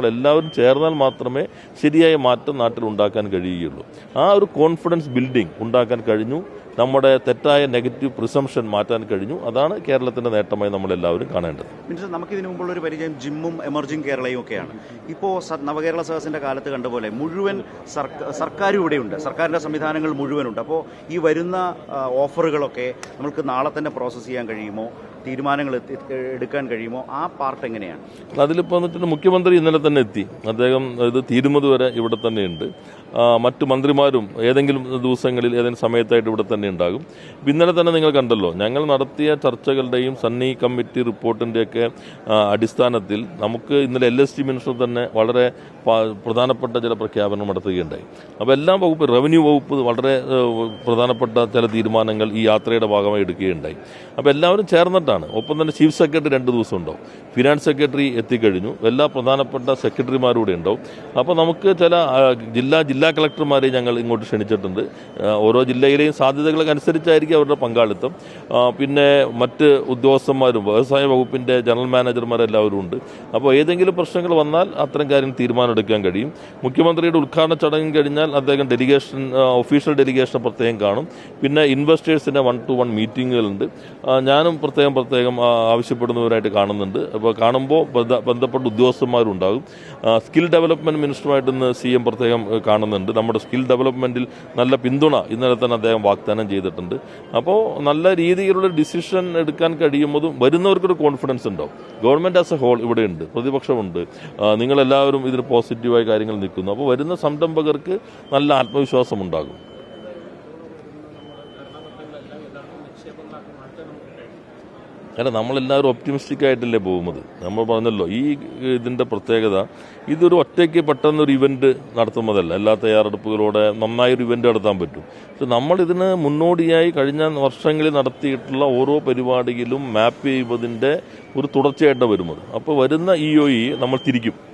നമ്മളെല്ലാവരും ചേർന്നാൽ മാത്രമേ ശരിയായ മാറ്റം നാട്ടിൽ ഉണ്ടാക്കാൻ കഴിയുകയുള്ളൂ. ആ ഒരു കോൺഫിഡൻസ് ബിൽഡിംഗ് ഉണ്ടാക്കാൻ കഴിഞ്ഞു. നമ്മുടെ തെറ്റായ നെഗറ്റീവ് പ്രിസംഷൻ മാറ്റാൻ കഴിഞ്ഞു. അതാണ് കേരളത്തിന്റെ നേട്ടമായി നമ്മളെല്ലാവരും കാണേണ്ടത്. മിനിസ്റ്റർ നമുക്ക് ഇതിനു മുമ്പുള്ള ഒരു പരിചയം ജിമ്മും എമർജിംഗ് കേരളയും ഒക്കെയാണ്. ഇപ്പോൾ നവകേരള സദസ്സിന്റെ കാലത്ത് കണ്ടപോലെ മുഴുവൻ സർക്കാർ ഇവിടെയുണ്ട് സർക്കാരിന്റെ സംവിധാനങ്ങൾ മുഴുവനുണ്ട്. അപ്പോൾ ഈ വരുന്ന ഓഫറുകളൊക്കെ നമുക്ക് നാളെ തന്നെ പ്രോസസ്സ് ചെയ്യാൻ കഴിയുമോ? തീരുമാനങ്ങൾ എടുക്കാൻ കഴിയുമോ? ആ പാർട്ട് എങ്ങനെയാണ്? അതിലിപ്പോൾ വന്നിട്ട് മുഖ്യമന്ത്രി ഇന്നലെ തന്നെ എത്തി. അദ്ദേഹം ഇത് തീരുമത് വരെ ഇവിടെ തന്നെയുണ്ട് മറ്റു മന്ത്രിമാരും ഏതെങ്കിലും ദിവസങ്ങളിൽ ഏതെങ്കിലും സമയത്തായിട്ട് ഇവിടെ തന്നെ ഉണ്ടാകും. ഇന്നലെ തന്നെ നിങ്ങൾ കണ്ടല്ലോ ഞങ്ങൾ നടത്തിയ ചർച്ചകളുടെയും സണ്ണി കമ്മിറ്റി റിപ്പോർട്ടിന്റെയൊക്കെ അടിസ്ഥാനത്തിൽ നമുക്ക് ഇന്നലെ എൽ എസ് ടി മിനിസ്റ്റർ തന്നെ വളരെ പ്രധാനപ്പെട്ട ചില പ്രഖ്യാപനം നടത്തുകയുണ്ടായി. അപ്പോൾ എല്ലാ വകുപ്പ് റവന്യൂ വകുപ്പ് വളരെ പ്രധാനപ്പെട്ട ചില തീരുമാനങ്ങൾ ഈ യാത്രയുടെ ഭാഗമായി എടുക്കുകയുണ്ടായി. അപ്പോൾ എല്ലാവരും ചേർന്നിട്ടാണ് ഒപ്പം തന്നെ ചീഫ് സെക്രട്ടറി രണ്ട് ദിവസം ഉണ്ടാവും ഫിനാൻസ് സെക്രട്ടറി എത്തിക്കഴിഞ്ഞു. എല്ലാ പ്രധാനപ്പെട്ട സെക്രട്ടറിമാരൂടെ ഉണ്ടാവും. അപ്പോൾ നമുക്ക് ചില ജില്ലാ ജില്ലാ കളക്ടർമാരെ ഞങ്ങൾ ഇങ്ങോട്ട് ക്ഷണിച്ചിട്ടുണ്ട്. ഓരോ ജില്ലയിലെയും സാധ്യതകൾക്ക് അനുസരിച്ചായിരിക്കും അവരുടെ പങ്കാളിത്തം. പിന്നെ മറ്റ് ഉദ്യോഗസ്ഥന്മാരും വ്യവസായ വകുപ്പിന്റെ ജനറൽ മാനേജർമാരെല്ലാവരും ഉണ്ട്. അപ്പോൾ ഏതെങ്കിലും പ്രശ്നങ്ങൾ വന്നാൽ അത്തരം കാര്യം തീരുമാനമെടുക്കാൻ കഴിയും. മുഖ്യമന്ത്രിയുടെ ഉദ്ഘാടന ചടങ്ങ് കഴിഞ്ഞാൽ അദ്ദേഹം ഡെലിഗേഷൻ ഒഫീഷ്യൽ ഡെലിഗേഷൻ പ്രത്യേകം കാണും. പിന്നെ ഇൻവെസ്റ്റേഴ്സിന്റെ വൺ ടു വൺ മീറ്റിങ്ങുകളുണ്ട്. ഞാനും പ്രത്യേകം പ്രത്യേകം ആവശ്യപ്പെടുന്നവരായിട്ട് കാണുന്നുണ്ട്. അപ്പോൾ കാണുമ്പോൾ ബന്ധ- ബന്ധപ്പെട്ട ഉദ്യോഗസ്ഥന്മാരുണ്ടാകും. സ്കിൽ ഡെവലപ്മെന്റ് മിനിസ്റ്ററുമായിട്ട് ഇന്ന് സി എം പ്രത്യേകം കാണുന്നുണ്ട്. നമ്മുടെ സ്കിൽ ഡെവലപ്മെന്റിൽ നല്ല പിന്തുണ ഇന്നലെ തന്നെ അദ്ദേഹം വാഗ്ദാനം ചെയ്തിട്ടുണ്ട്. അപ്പോൾ നല്ല രീതിയിലുള്ള ഡിസിഷൻ എടുക്കാൻ കഴിയുന്നതും വരുന്നവർക്കൊരു കോൺഫിഡൻസ് ഉണ്ടാവും. ഗവൺമെന്റ് ആസ് എ ഹോൾ ഇവിടെ ഉണ്ട് പ്രതിപക്ഷമുണ്ട്. നിങ്ങളെല്ലാവരും ഇതിന് പോസിറ്റീവായ കാര്യങ്ങൾ നിൽക്കുന്നു. അപ്പോൾ വരുന്ന സംരംഭകർക്ക് നല്ല ആത്മവിശ്വാസം ഉണ്ടാകും. അല്ല നമ്മളെല്ലാവരും ഒപ്റ്റിമിസ്റ്റിക് ആയിട്ടല്ലേ പോകുന്നത്? നമ്മൾ പറഞ്ഞല്ലോ ഈ ഇതിന്റെ പ്രത്യേകത ഇതൊരു ഒറ്റയ്ക്ക് പെട്ടെന്ന് ഒരു ഇവന്റ് നടത്തുന്നതല്ല. എല്ലാ തയ്യാറെടുപ്പുകളോടെ നന്നായൊരു ഇവന്റ് നടത്താൻ പറ്റും. പക്ഷെ നമ്മളിതിന് മുന്നോടിയായി കഴിഞ്ഞ വർഷങ്ങളിൽ നടത്തിയിട്ടുള്ള ഓരോ പരിപാടിയിലും മാപ്പ് ചെയ്യുന്നതിന്റെ ഒരു തുടർച്ചയായിട്ടാണ് വരുന്നത്. അപ്പോൾ വരുന്ന ഇ ഒ ഇ നമ്മൾ തിരിക്കും.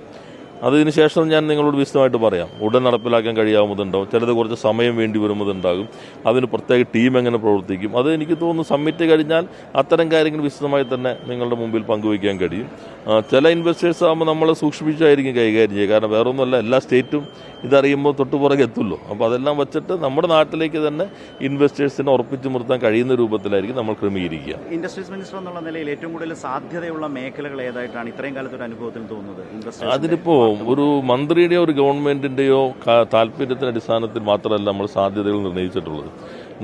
അതിന് ശേഷം ഞാൻ നിങ്ങളോട് വിശദമായിട്ട് പറയാം. ഉടൻ നടപ്പിലാക്കാൻ കഴിയാവുന്നതുണ്ടാവും. ചിലത് കുറച്ച് സമയം വേണ്ടി വരുന്നതുണ്ടാകും. അതിന് പ്രത്യേക ടീം എങ്ങനെ പ്രവർത്തിക്കും? അത് എനിക്ക് തോന്നുന്നു സബ്മിറ്റ് കഴിഞ്ഞാൽ അത്തരം കാര്യങ്ങൾ വിശദമായി തന്നെ നിങ്ങളുടെ മുമ്പിൽ പങ്കുവയ്ക്കാൻ കഴിയും. ചില ഇൻവെസ്റ്റേഴ്സ് ആകുമ്പോൾ നമ്മൾ സൂക്ഷിപ്പിച്ചായിരിക്കും കൈകാര്യം ചെയ്യുക. കാരണം വേറൊന്നുമല്ല എല്ലാ സ്റ്റേറ്റും ഇതറിയുമ്പോൾ തൊട്ടുപുറകെ എത്തുള്ളൂ അപ്പോൾ അതെല്ലാം വെച്ചിട്ട് നമ്മുടെ നാട്ടിലേക്ക് തന്നെ ഇൻവെസ്റ്റേഴ്സിനെ ഉറപ്പിച്ചു നിർത്താൻ കഴിയുന്ന രൂപത്തിലായിരിക്കും നമ്മൾ ക്രമീകരിക്കുക. ഇൻഡസ്ട്രീസ് മിനിസ്റ്റർ എന്നുള്ള നിലയിൽ ഏറ്റവും കൂടുതൽ സാധ്യതയുള്ള മേഖലകൾ ഏതായിട്ടാണ് ഇത്രയും കാലത്തൊരു അനുഭവത്തിൽ തോന്നുന്നത്? അതിലിപ്പോ ഒരു മന്ത്രിയുടെയോ ഒരു ഗവൺമെന്റിന്റെയോ താല്പര്യത്തിന്റെ അടിസ്ഥാനത്തിൽ മാത്രമല്ല നമ്മൾ സാധ്യതകൾ നിർണയിച്ചിട്ടുള്ളത്.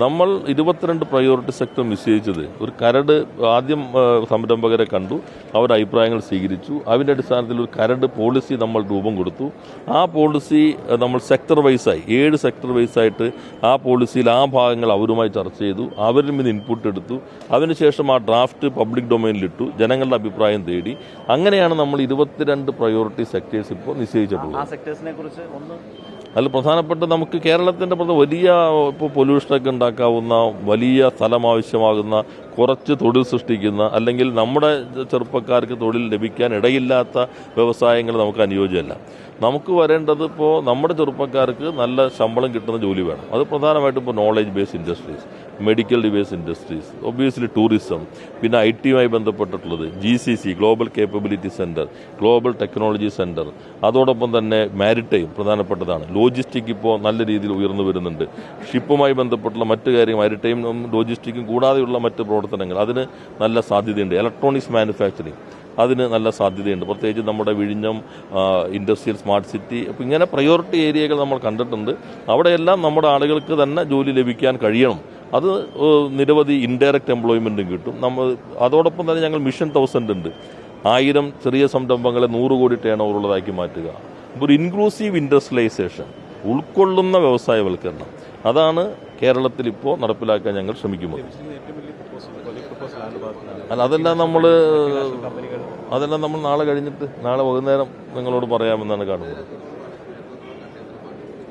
നമ്മൾ ഇരുപത്തിരണ്ട് പ്രയോറിറ്റി സെക്ടർ നിശ്ചയിച്ചത്. ഒരു കരട് ആദ്യം സംരംഭകരെ കണ്ടു. അവരുടെ അഭിപ്രായങ്ങൾ സ്വീകരിച്ചു. അതിന്റെ അടിസ്ഥാനത്തിൽ ഒരു കരട് പോളിസി നമ്മൾ രൂപം കൊടുത്തു. ആ പോളിസി നമ്മൾ സെക്ടർ വൈസായി ഏഴ് സെക്ടർ വൈസായിട്ട് ആ പോളിസിയിൽ ആ ഭാഗങ്ങൾ അവരുമായി ചർച്ച ചെയ്തു. അവരിൽ നിന്ന് ഇൻപുട്ട് എടുത്തു. അതിനുശേഷം ആ ഡ്രാഫ്റ്റ് പബ്ലിക് ഡൊമൈനിലിട്ടു ജനങ്ങളുടെ അഭിപ്രായം തേടി. അങ്ങനെയാണ് നമ്മൾ ഇരുപത്തിരണ്ട് പ്രയോറിറ്റി സെക്ടേഴ്സ് ഇപ്പോൾ നിശ്ചയിച്ചിട്ടുള്ളത്. അതിൽ പ്രധാനപ്പെട്ട നമുക്ക് കേരളത്തിന്റെ പ്രധാന വലിയ ഇപ്പോൾ പൊല്യൂഷനൊക്കെ ഉണ്ടാക്കാവുന്ന വലിയ സ്ഥലം ആവശ്യമാകുന്ന കുറച്ച് തൊഴിൽ സൃഷ്ടിക്കുന്ന അല്ലെങ്കിൽ നമ്മുടെ ചെറുപ്പക്കാർക്ക് തൊഴിൽ ലഭിക്കാൻ ഇടയില്ലാത്ത വ്യവസായങ്ങൾ നമുക്ക് അനുയോജ്യമല്ല. നമുക്ക് വരേണ്ടത് ഇപ്പോൾ നമ്മുടെ ചെറുപ്പക്കാർക്ക് നല്ല ശമ്പളം കിട്ടുന്ന ജോലി വേണം. അത് പ്രധാനമായിട്ടും ഇപ്പോൾ knowledge based industries medical device industries obviously tourism പിന്നെ ഐ ടിയുമായി ബന്ധപ്പെട്ടിട്ടുള്ളത് G C C global capability centre global technology centre അതോടൊപ്പം തന്നെ മാരിടൈം പ്രധാനപ്പെട്ടതാണ്. ലോജിസ്റ്റിക് ഇപ്പോൾ നല്ല രീതിയിൽ ഉയർന്നു വരുന്നുണ്ട്. ഷിപ്പുമായി ബന്ധപ്പെട്ടുള്ള മറ്റു കാര്യം മാരിടൈം ലോജിസ്റ്റിക്കും കൂടാതെയുള്ള മറ്റ് പ്രവർത്തനങ്ങൾ അതിന് നല്ല സാധ്യതയുണ്ട്. ഇലക്ട്രോണിക്സ് മാനുഫാക്ചറിങ് അതിന് നല്ല സാധ്യതയുണ്ട്. പ്രത്യേകിച്ച് നമ്മുടെ വിഴിഞ്ഞം ഇൻഡസ്ട്രിയൽ സ്മാർട്ട് സിറ്റി അപ്പോൾ ഇങ്ങനെ പ്രയോറിറ്റി ഏരിയകൾ നമ്മൾ കണ്ടിട്ടുണ്ട്. അവിടെയെല്ലാം നമ്മുടെ ആളുകൾക്ക് തന്നെ ജോലി ലഭിക്കാൻ കഴിയണം. അത് നിരവധി ഇൻഡയറക്റ്റ് എംപ്ലോയ്മെന്റും കിട്ടും. നമ്മൾ അതോടൊപ്പം തന്നെ ഞങ്ങൾ മിഷൻ തൗസൻഡ് ഉണ്ട്. ആയിരം ചെറിയ സംരംഭങ്ങളെ നൂറ് കോടി ടേൺ ഓവറുള്ളതാക്കി മാറ്റുക. ഒരു ഇൻക്ലൂസീവ് ഇൻഡസ്ട്രിയലൈസേഷൻ ഉൾക്കൊള്ളുന്ന വ്യവസായവൽക്കരണം. അതാണ് കേരളത്തിൽ ഇപ്പോൾ നടപ്പിലാക്കാൻ ഞങ്ങൾ ശ്രമിക്കുന്നത്. അല്ല അതെല്ലാം നമ്മൾ അതെല്ലാം നമ്മൾ നാളെ കഴിഞ്ഞിട്ട് നാളെ വൈകുന്നേരം നിങ്ങളോട് പറയാമെന്നാണ് കാണുന്നത്.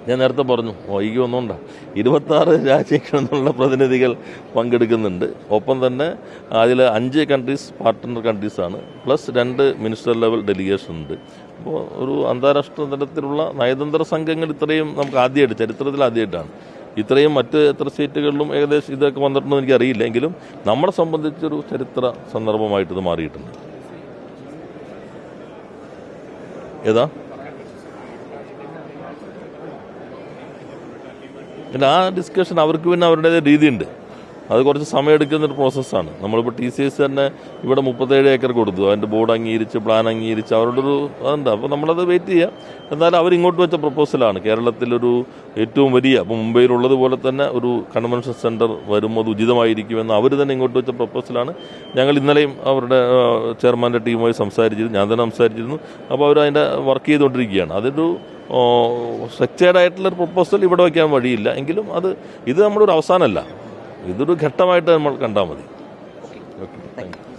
ഞാൻ നേരത്തെ പറഞ്ഞു വൈകി ഒന്നുകൊണ്ടാ ഇരുപത്തി ആറ് രാജ്യങ്ങളിൽ നിന്നുള്ള പ്രതിനിധികൾ പങ്കെടുക്കുന്നുണ്ട്. ഒപ്പം തന്നെ അതിൽ അഞ്ച് കൺട്രീസ് പാർട്ട്ണർ കൺട്രീസാണ് പ്ലസ് രണ്ട് മിനിസ്റ്റർ ലെവൽ ഡെലിഗേഷൻ ഉണ്ട്. അപ്പോൾ ഒരു അന്താരാഷ്ട്ര തലത്തിലുള്ള നയതന്ത്ര സംഘങ്ങൾ ഇത്രയും നമുക്ക് ആദ്യമായിട്ട് ചരിത്രത്തിൽ ആദ്യമായിട്ടാണ്. ഇത്രയും മറ്റ് എത്ര സീറ്റുകളിലും ഏകദേശം ഇതൊക്കെ വന്നിട്ടുണ്ടോ എന്ന് എനിക്കറിയില്ല. എങ്കിലും നമ്മളെ സംബന്ധിച്ചൊരു ചരിത്ര സന്ദർഭമായിട്ട് ഇത് മാറിയിട്ടുണ്ട്. ഏതാ? പിന്നെ ആ ഡിസ്കഷൻ അവർക്ക് പിന്നെ അവരുടേതായ രീതിയുണ്ട്. അത് കുറച്ച് സമയമെടുക്കുന്ന ഒരു പ്രോസസ്സാണ് നമ്മളിപ്പോൾ ടി സി എസ് തന്നെ ഇവിടെ മുപ്പത്തേഴ് ഏക്കർ കൊടുത്തു. അതിന്റെ ബോർഡ് അംഗീകരിച്ച് പ്ലാൻ അംഗീകരിച്ച് അവരുടെ അതുണ്ട് അപ്പോൾ നമ്മളത് വെയിറ്റ് ചെയ്യാം. എന്നാലും അവരിങ്ങോട്ട് വെച്ച പ്രപ്പോസലാണ് കേരളത്തിലൊരു ഏറ്റവും വലിയ അപ്പോൾ മുംബൈയിലുള്ളതുപോലെ തന്നെ ഒരു കൺവെൻഷൻ സെന്റർ വരുമ്പോൾ അത് ഉചിതമായിരിക്കുമെന്ന് അവർ തന്നെ ഇങ്ങോട്ട് വെച്ച പ്രപ്പോസലാണ് ഞങ്ങൾ ഇന്നലെയും അവരുടെ ചെയർമാന്റെ ടീമുമായി സംസാരിച്ചിരുന്നു. ഞാൻ തന്നെ സംസാരിച്ചിരുന്നു. അപ്പോൾ അവർ അതിന്റെ വർക്ക് ചെയ്തുകൊണ്ടിരിക്കുകയാണ്. അതൊരു സ്ട്രക്ചേർഡ് ആയിട്ടുള്ള പ്രപ്പോസൽ ഇവിടെ വയ്ക്കാൻ വഴിയില്ല. എങ്കിലും അത് ഇത് നമ്മുടെ ഒരു അവസാനമല്ല. ഇതൊരു ഘട്ടമായിട്ട് നമ്മൾ കണ്ടാൽ മതി. Okay thank you